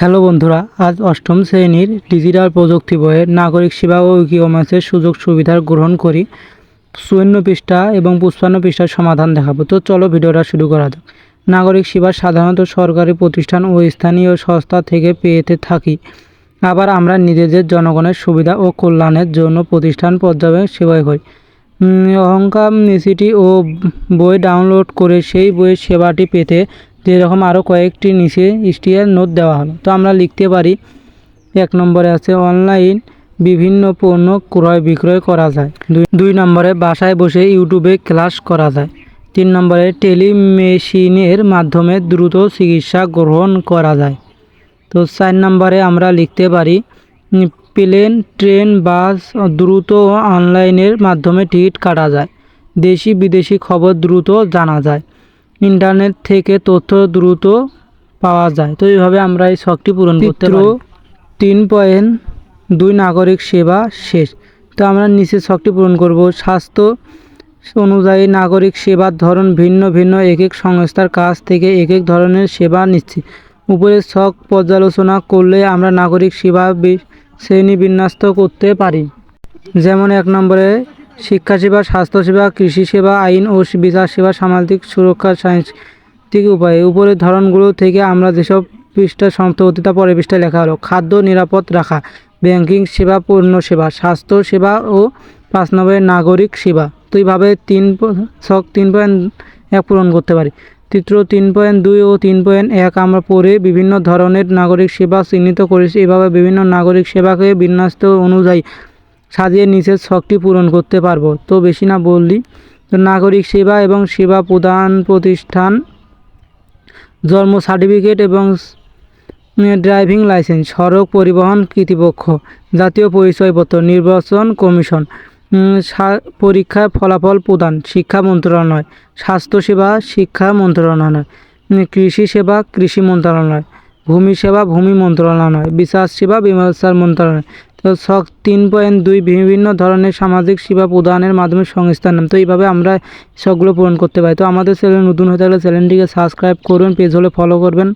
Hello বন্ধুরা, আজ অষ্টম শ্রেণির ডিজিটাল প্রযুক্তি বইয়ের নাগরিক সেবা ও ই কমার্সের সুযোগ সুবিধা গ্রহণ করি। চুয়ান্ন পৃষ্ঠা এবং পুষ্পান্ন পৃষ্ঠার সমাধান দেখাবো। তো চলো ভিডিওটা শুরু করা যাক। নাগরিক সেবা সাধারণত সরকারি প্রতিষ্ঠান ও স্থানীয় সংস্থা থেকে পেতে থাকি। আবার আমরা নিজেদের জনগণের সুবিধা ও কল্যাণের জন্য প্রতিষ্ঠান পর্যায়ে সেবাই করি। অহংকার নিচিটি ও বই ডাউনলোড করে সেই বইয়ের সেবাটি পেতে যেরকম আরও কয়েকটি নিচে স্টিয়ার নোট দেওয়া হলো তো আমরা লিখতে পারি, এক নম্বরে আছে অনলাইন বিভিন্ন পণ্য ক্রয় বিক্রয় করা যায়। দুই নম্বরে বাসায় বসে ইউটিউবে ক্লাস করা যায়। তিন নম্বরে টেলিমেশিনের মাধ্যমে দ্রুত চিকিৎসা গ্রহণ করা যায়। তো চার নম্বরে আমরা লিখতে পারি, প্লেন, ট্রেন, বাস দ্রুত অনলাইনের মাধ্যমে টিকিট কাটা যায়। দেশি বিদেশি খবর দ্রুত জানা যায়। ইন্টারনেট থেকে তথ্য দ্রুত পাওয়া যায়। তো এইভাবে আমরা এই শখটি পূরণ করতে পারি। তিন পয়েন্ট দুই নাগরিক সেবা শেষ। তো আমরা নিচে শখটি পূরণ করব। স্বাস্থ্য অনুযায়ী নাগরিক সেবার ধরন ভিন্ন ভিন্ন এক এক সংস্থার কাছ থেকে এক এক ধরনের সেবা নিচ্ছি। উপরের শখ পর্যালোচনা করলে আমরা নাগরিক সেবা শ্রেণি বিন্যস্ত করতে পারি। যেমন এক নম্বরে শিক্ষা সেবা স্বাস্থ্যসেবা কৃষি সেবা আইন ও বিচার সেবা সামাজিক সুরক্ষা, সাংস্কৃতিক উপায়। উপরের ধরনগুলো থেকে আমরা যেসব পৃষ্ঠা সমাপ্ত হতে তা পরের পৃষ্ঠায় লেখা হলো। খাদ্য নিরাপদ রাখা, ব্যাংকিং সেবা, পণ্য সেবা স্বাস্থ্য সেবা ও পাঁচ নম্বরে নাগরিক সেবা। তো এইভাবে তিন ছক তিন পয়েন্ট এক পূরণ করতে পারি। তৃতীয় তিন পয়েন্ট দুই ও তিন পয়েন্ট এক আমরা পড়ে বিভিন্ন ধরনের নাগরিক সেবা চিহ্নিত করেছি। এভাবে বিভিন্ন নাগরিক সেবাকে বিন্যস্ত অনুযায়ী সাজিয়ে নিচের ছকটি পূরণ করতে পারব। তো বেশি না বললি, তো নাগরিক সেবা এবং সেবা প্রদান প্রতিষ্ঠান, জন্ম সার্টিফিকেট এবং ড্রাইভিং লাইসেন্স, সড়ক পরিবহন কর্তৃপক্ষ, জাতীয় পরিচয়পত্র নির্বাচন কমিশন পরীক্ষার ফলাফল প্রদান, শিক্ষা মন্ত্রণালয় স্বাস্থ্যসেবা শিক্ষা মন্ত্রণালয় কৃষি সেবা, কৃষি মন্ত্রণালয়, ভূমি সেবা, ভূমি মন্ত্রণালয়, বিচার সেবা বিচার মন্ত্রণালয় তো ছক তিন পয়েন্ট দুই বিভিন্ন ধরনের সামাজিক সেবা প্রদানের মাধ্যমে সংস্থার নাম তো এইভাবে আমরা সবগুলো পূরণ করতে পারি। তো আমাদের চ্যানেল নতুন হয়ে থাকলে চ্যানেলটিকে সাবস্ক্রাইব করবেন পেজ হলে ফলো করবেন।